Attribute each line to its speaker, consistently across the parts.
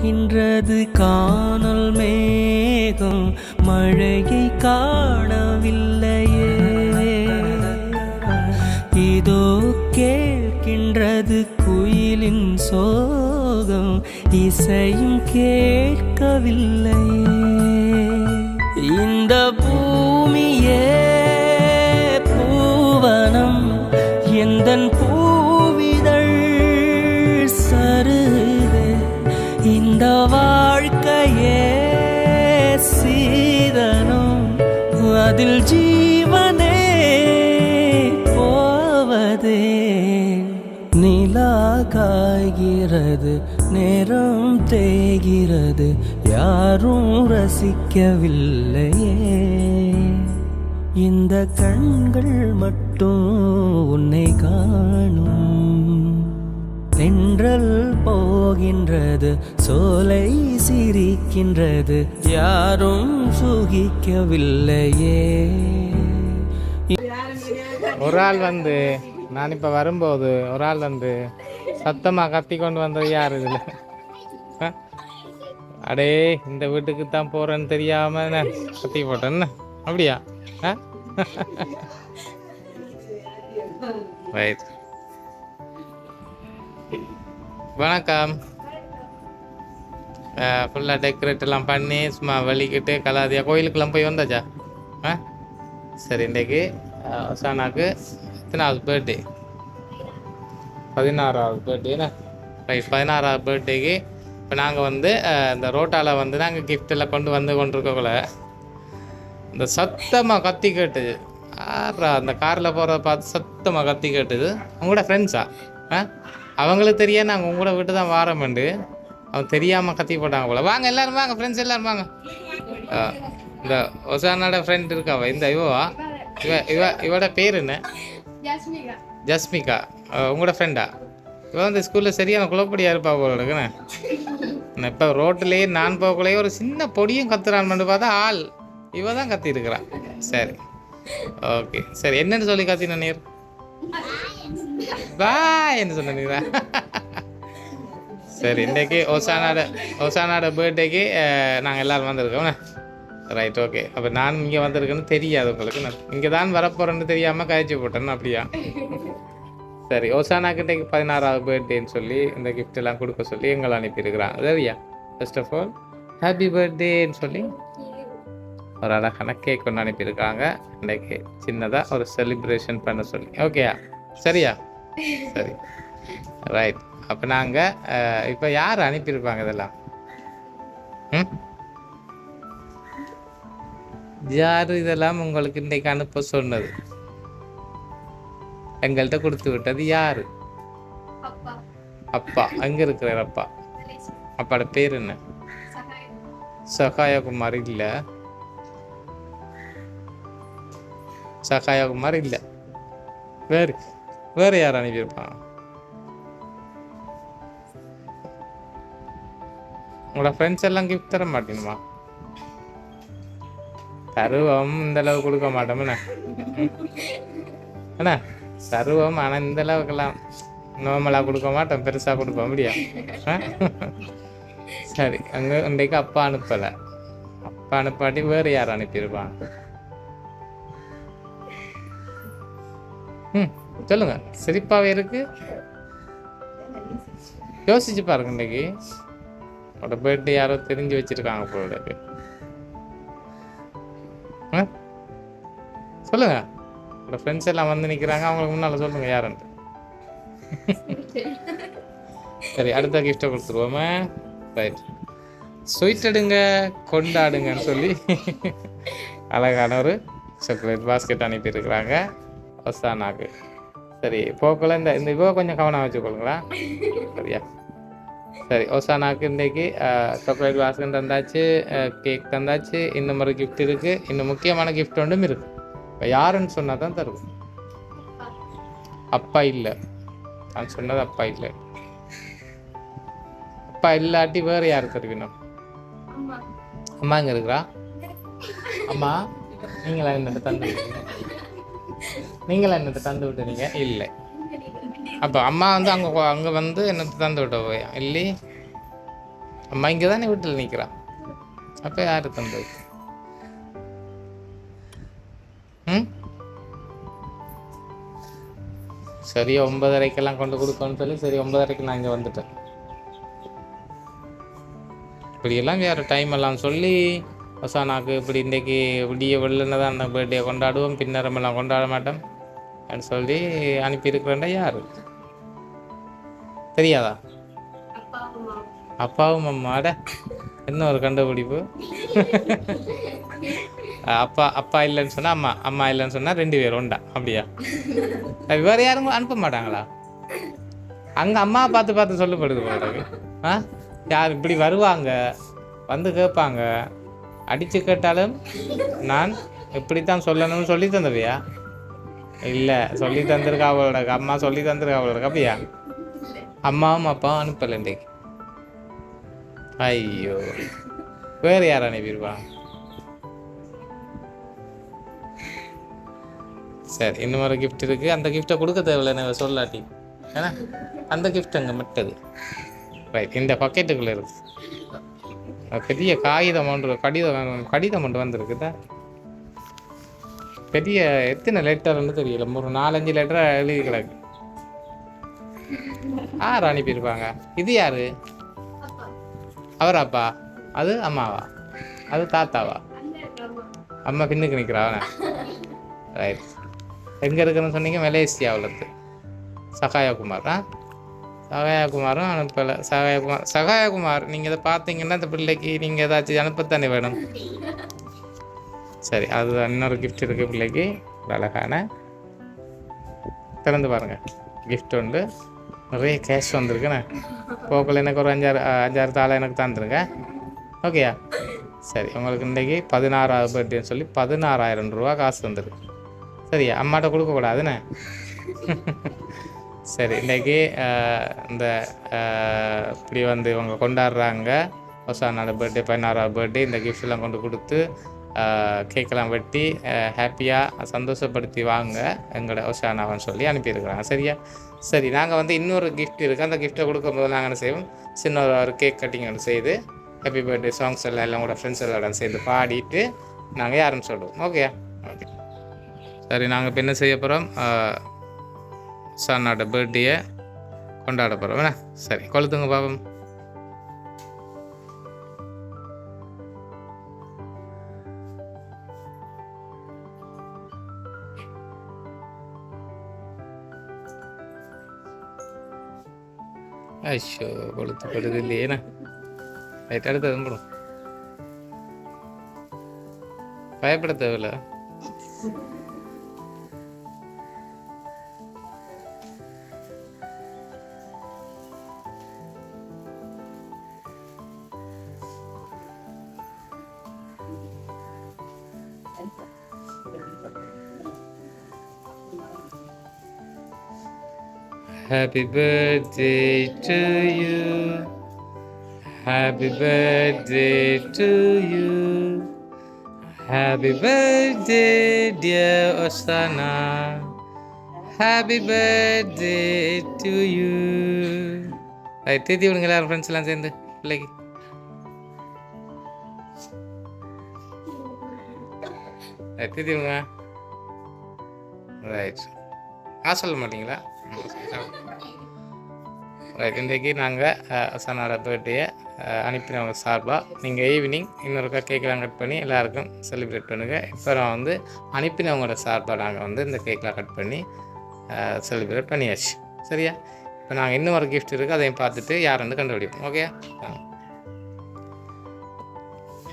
Speaker 1: போகின்றது காணல் மேகம். மழையை காணவில்லையே. இதோ கேட்கின்றது குயிலின் சோகம். இசையும் கேட்கவில்லையே. காய்கிறது நேரம் தேய்கிறது யாரும் ரசிக்கவில்லையே. இந்த கண்கள் மட்டும் உன்னை காணும். தென்றல் போகின்றது சோலை சிரிக்கின்றது யாரும் சுகிக்கவில்லையே.
Speaker 2: ஒரு ஆள் வந்து நான் இப்போ வரும்போது ஒரு ஆள் வந்து சத்தமாக கத்தி கொண்டு வந்தது யார் இதுல? அடே இந்த வீட்டுக்கு தான் போகிறேன்னு தெரியாமல் என்ன கத்தி போட்டேன்னு அப்படியா? ஆ? ரைட் வணக்கம். ஃபுல்லாக டெக்கரேட் எல்லாம் பண்ணி சும்மா வலிக்கிட்டு கலாதியா கோயிலுக்கெல்லாம் போய் வந்தாச்சா? ஆ? சரி இன்றைக்கு ஒசானாக்கு எத்தனாவது பர்த்டே பதினாறாவது பர்த்டேண்ணா ரைட் பதினாறாவது பர்த்டேக்கு இப்போ நாங்கள் வந்து இந்த ரோட்டாவில் வந்து நாங்கள் gift எல்லாம் கொண்டு வந்து கொண்டிருக்கக்குள்ள இந்த சத்தமாக கத்தி கேட்டுது. ஆறா அந்த காரில் போகிறத பார்த்து சத்தமாக கத்தி கேட்டுது. உங்களோட ஃப்ரெண்ட்ஸா ஆ? அவங்களுக்கு தெரிய நாங்கள் உங்களோட விட்டு தான் வாரமெண்டு அவங்க தெரியாமல் கத்தி போட்டாங்க போல. வாங்க எல்லாரும் வாங்க ஃப்ரெண்ட்ஸ் எல்லாரும் வாங்க. இந்த ஒசானோட ஃப்ரெண்ட் இருக்காவ இந்த இவவா இவ இவ இவோட பேர் என்ன?
Speaker 3: ஜாஸ்மிகா.
Speaker 2: உங்களோட ஃப்ரெண்டா இவன் வந்து ஸ்கூலில் சரியான குழப்படியாக இருப்பா போல இருக்குண்ணே நான் இப்போ ரோட்டிலேயே நான் போகக்குள்ளேயே ஒரு சின்ன பொடியும் கத்துறான்னு மட்டும் பார்த்தா ஆள். இவ தான் கத்தி இருக்கிறான் சரி. ஓகே சரி என்னன்னு சொல்லி கத்தின நீர்? பாய் என்ன சொன்ன நீரா? சரி இன்றைக்கு ஒசானாட ஒசானாட பர்த்டேக்கு நாங்கள் எல்லோரும் வந்திருக்கோண்ணே ரைட் ஓகே அப்போ நான் இங்கே வந்திருக்கேன்னு தெரியாது உங்களுக்கு நான் இங்கே தான் வரப்போகிறேன்னு தெரியாமல் கழிச்சு போட்டேன்னு அப்படியா? சரி ஓசானா பதினாறாவது பர்த்டேன்னு சொல்லி இந்த கிஃப்ட் எல்லாம் கொடுக்க சொல்லி எங்களை அனுப்பியிருக்கிறான். சரியா ஃபர்ஸ்ட் ஆஃப் ஆல் ஹாப்பி பர்த்டேன்னு சொல்லி ஒரு அழகான கேக் ஒன்று அனுப்பியிருக்காங்க. இன்றைக்கு சின்னதாக ஒரு செலிப்ரேஷன் பண்ண சொல்லி. ஓகேயா சரியா? சரி. ரைட் அப்போ நாங்கள் இப்போ யார் அனுப்பியிருப்பாங்க இதெல்லாம்? ம்? யார் இதெல்லாம் உங்களுக்கு இன்றைக்கு அனுப்ப சொன்னது? எங்கள்கிட்ட கொடுத்து விட்டது யாரு?
Speaker 3: அப்பா.
Speaker 2: அங்கே இருக்கிறார் அப்பா? அப்பாட பேர் என்ன? சகாயகுமார் இல்லை. சகாயகுமார் இல்லை. வேறு வேறு யார் அனுப்பியிருப்பான்? உங்களோட ஃப்ரெண்ட்ஸ் எல்லாம் கிஃப்ட் தர மாட்டேனுமா தருவம் இந்த அளவு கொடுக்க மாட்டோம் என்ன? சர்வம் ஆனால் இந்த அளவுக்கெல்லாம் நார்மலாக கொடுக்க மாட்டோம் பெருசாக கொடுப்போம் அப்படியா சரி அங்கே இன்றைக்கு அப்பா அனுப்பலை. அப்பா அனுப்பாட்டி வேறு யார் அனுப்பியிருப்பான் ம் சொல்லுங்க சிரிப்பாவே இருக்கு. யோசிச்சு பாருங்க இன்னைக்கு உங்களோட போயிட்டு யாரோ தெரிஞ்சு வச்சிருக்காங்க போல இருக்கு. சொல்லுங்க. உங்களோட ஃப்ரெண்ட்ஸ் எல்லாம் வந்து நிற்கிறாங்க அவங்களுக்கு முன்னால் சொல்லுங்க யாருன்ட்டு. சரி அடுத்த கிஃப்டை கொடுத்துருவோமே? ரைட் ஸ்வீட் எடுங்க கொண்டாடுங்கன்னு சொல்லி அழகான ஒரு சாக்லேட் பாஸ்கெட் அனுப்பியிருக்கிறாங்க ஒசானாக்கு சரி போக்குள்ள இந்த இந்த இவ கொஞ்சம் கவனம் வச்சுக்கொள்ளுங்களா சரியா? சரி ஒசானாக்கு இன்றைக்கு சாக்லேட் பாஸ்கெட் தந்தாச்சு கேக் தந்தாச்சு இன்னும் ஒரு கிஃப்ட் இருக்குது இன்னும் முக்கியமான கிஃப்ட் ஒன்றும் இருக்குது இப்போ யாருன்னு சொன்னால் தான் தருவோம். அப்பா இல்லை. நான் சொன்னது அப்பா இல்லை. அப்பா இல்லாட்டி வேறு யார் தருவினோம்?
Speaker 3: அம்மா
Speaker 2: அம்மா இங்கே இருக்கிறா? அம்மா நீங்களா என்னத்தை தந்து விட்டுறீங்க நீங்களா என்னத்தை தந்து விட்டுறீங்க இல்லை. அப்போ அம்மா வந்து அங்கே அங்கே வந்து என்னத்தை தந்து விட்ட போய்? இல்லை? அம்மா இங்கே தானே வீட்டில் நிற்கிறான் அப்போ யார் தந்து ம்? சரி ஒன்பதரைக்கெல்லாம் கொண்டு கொடுக்கணும்னு சொல்லி சரி ஒன்பதரைக்கு நான் இங்கே வந்துட்டேன். இப்படியெல்லாம் வேறு டைம் எல்லாம் சொல்லி ஒசானாக்கு இப்படி இன்றைக்கி விடிய வெள்ளன தான் அந்த பர்த்டே கொண்டாடுவோம் பின்னரமெல்லாம் கொண்டாட மாட்டோம் அப்படின்னு சொல்லி அனுப்பியிருக்கிறேன்டா யார்? தெரியாதா? அப்பாவும் அம்மாட என்ன ஒரு கண்டுபிடிப்பு? அப்பா அப்பா இல்லைன்னு சொன்னா அம்மா அம்மா இல்லைன்னு சொன்னா ரெண்டு பேர் உண்டா? அப்படியா? வேற யாரும் அனுப்ப மாட்டாங்களா? அங்க அம்மா பார்த்து பார்த்து சொல்லப்படுது போல ஆ? யார் இப்படி வருவாங்க? வந்து கேட்பாங்க. அடிச்சு கேட்டாலும் நான் இப்படித்தான் சொல்லணும்னு சொல்லி தந்தவையா? இல்லை சொல்லி தந்திருக்கா அவளோட அம்மா சொல்லி தந்திருக்கா அவளோட அப்படியா? அம்மாவும் அப்பாவும் அனுப்பலை இன்றைக்கு. ஐயோ. வேறு யார் அனுப்பிடுவாங்க சரி இந்த மாதிரி கிஃப்ட் இருக்கு. அந்த கிஃப்ட்டை கொடுக்க தேவையில்ல எனக்கு சொல்லாட்டி. ஏன்னா அந்த கிஃப்ட் அங்கே மட்டது. ரைட் இந்த பக்கெட்டுக்குள்ளே இருக்குது பெரிய காகிதம் ஒன்று கடிதம் கடிதம் ஒன்று வந்திருக்குதா? பெரிய எத்தனை லெட்டர்னு தெரியல. ஒரு நாலஞ்சு லெட்டர் எழுதி கிடக்கு. யார் அனுப்பியிருப்பாங்க? இது யாரு? அவர் அப்பா. அது அம்மாவா? அது தாத்தாவா?
Speaker 3: அம்மா
Speaker 2: அம்மா பின்னுக்கு நிற்கிறாவன ரைட் எங்கே இருக்குன்னு சொன்னீங்க மலேசியாவில் இருந்து சகாயகுமார் ஆ? சகாயகுமாரும் அனுப்பலை சகாயகுமார் சகாயகுமார் நீங்கள் இதை பார்த்தீங்கன்னா இந்த பிள்ளைக்கு நீங்கள் ஏதாச்சும் அனுப்பத்தானே வேணும். சரி அது இன்னொரு கிஃப்ட் இருக்குது பிள்ளைக்கு ஒரு அழகான திறந்து பாருங்க. கிஃப்ட் உண்டு. நிறைய கேஷ் வந்திருக்குண்ணே. போக்கில் எனக்கு ஒரு அஞ்சாறு அஞ்சாறு தாளை எனக்கு தந்துருங்க. ஓகேயா? சரி உங்களுக்கு இன்றைக்கி பதினாறாவது பர்த்டேன்னு சொல்லி பதினாறாயிரம் ரூபா காசு வந்துருக்கு சரியா? அம்மாட்ட கொடுக்கக்கூடாதுண்ணே சரி இன்றைக்கி இந்த இப்படி வந்து இவங்க கொண்டாடுறாங்க. ஒசானோட பர்த்டே பதினாறாவது பர்த்டே இந்த கிஃப்ட்லாம் கொண்டு கொடுத்து கேக்கெல்லாம் வெட்டி ஹாப்பியாக சந்தோஷப்படுத்தி வாங்க. எங்களோட ஒசானாவன் சொல்லி அனுப்பியிருக்கிறாங்க. சரியா? சரி நாங்கள் வந்து இன்னொரு கிஃப்ட் இருக்குது அந்த கிஃப்ட்டை கொடுக்கும்போது நாங்கள் என்ன செய்வோம்? சின்ன ஒரு- கேக் கட்டிங் ஒன்று செய்து ஹாப்பி பர்த்டே சாங்ஸ் எல்லாம் எல்லாம் கூட ஃப்ரெண்ட்ஸ் எல்லாம் சேர்ந்து பாடிட்டு நாங்கள் யாருன்னு சொல்லுவோம். ஓகே சரி நாங்கள் இப்போ என்ன செய்ய போகிறோம் சன்னோட பர்த்டேயை கொண்டாட போகிறோம் என்ன? சரி கொளுத்துங்க பாப்போம் ஐயோ கொளுத்து படுது இல்லையேண்ணா ரைட் அடுத்தது போடும் பயப்பட Happy birthday to you. Happy birthday to you. Happy birthday, dear Osana. Happy birthday to you. Right தேதி விடுங்க எல்லாரும் ஃப்ரெண்ட்ஸ் எல்லாம் சேர்ந்து பிள்ளைக்கு ரைட் தேதி விடுங்க ரைட் ஆ சொல்ல மாட்டீங்களா ரைட் இன்றைக்கு நாங்கள் சனோட பர்த்டேயை அனுப்பினவங்க சார்பாக நீங்கள் ஈவினிங் இன்னொருக்கா கேக்கெலாம் கட் பண்ணி எல்லாருக்கும் செலிப்ரேட் பண்ணுங்கள் இப்போ நான் வந்து அனுப்பினவங்களோட சார்பாக நாங்கள் வந்து இந்த கேக்கெலாம் கட் பண்ணி செலிப்ரேட் பண்ணியாச்சு. சரியா? இப்போ நாங்கள் இன்னும் ஒரு கிஃப்ட் இருக்குது அதையும் பார்த்துட்டு யாருன்னு கண்டுபிடிப்போம். Okay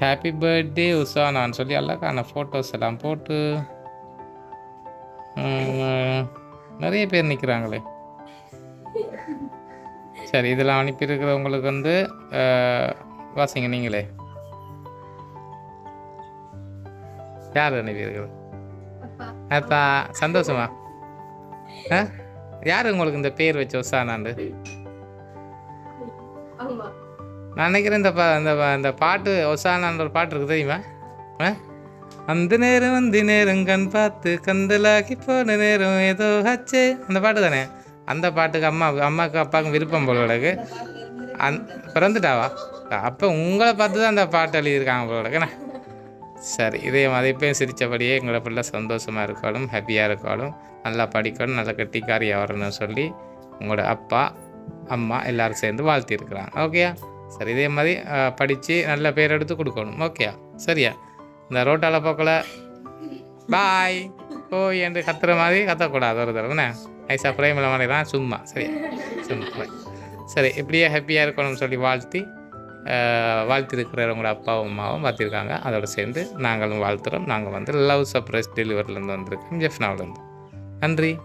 Speaker 2: happy birthday Usha. நான் சொல்லி எல்லாக்கான ஃபோட்டோஸ் எல்லாம் போட்டு நிறைய பேர் நிற்கிறாங்களே சரி இதெல்லாம் அனுப்பியிருக்கிறவங்களுக்கு வந்து வாசிங்க நீங்களே. யார் அனுப்பியிருக்கிறது?
Speaker 3: அப்பா.
Speaker 2: சந்தோஷமா? ஆ யார் உங்களுக்கு இந்த பேர் வச்ச
Speaker 3: அம்மா.
Speaker 2: நான் நினைக்கிறேன் இந்த பா இந்த இந்த பாட்டு ஒசானான்ற ஒரு பாட்டு இருக்கு தெரியுமா? ஆ? அந்த நேரம் வந்து நேரம் கண் பார்த்து கந்தலாக்கி போன நேரம் ஏதோ ஹச்சே அந்த பாட்டு தானே? அந்த பாட்டுக்கு அம்மா அம்மாவுக்கு அப்பாவுக்கும் விருப்பம் போல கிடக்கு. அந் பிறந்துட்டாவா? அப்போ உங்களை பார்த்து தான் அந்த பாட்டு எழுதியிருக்காங்க போலக்கண்ணே சரி இதே மாதிரி இப்பயும் சிரித்தபடியே எங்களை பிள்ளை சந்தோஷமாக இருக்கணும் ஹாப்பியாக இருக்கணும் நல்லா படிக்கணும் நல்லா கட்டிக்காரியாக வரணும்னு சொல்லி உங்களோட அப்பா அம்மா எல்லோரும் சேர்ந்து வாழ்த்திருக்கிறாங்க ஓகேயா சரி இதே மாதிரி படித்து நல்ல பேர் எடுத்து கொடுக்கணும். ஓகேயா சரியா? இந்த ரோட்டால் போக்கல பாய் ஓய் என்று கத்துற மாதிரி கத்தக்கூடாது ஒரு தடவைண்ணே ஐசா பிரேமில் மாதிரி தான் சும்மா சரி சும்மா சரி இப்படியே ஹாப்பியாக இருக்கணும்னு சொல்லி வாழ்த்தி வாழ்த்திருக்கிறவங்களோட அப்பாவும் அம்மாவும் பார்த்துருக்காங்க. அதோட சேர்ந்து நாங்களும் வாழ்த்துறோம். நாங்கள் வந்து லவ் சப்ரைஸ் டெலிவரிலேருந்து வந்திருக்கோம் ஜெஃப்னாவிலேருந்து. நன்றி.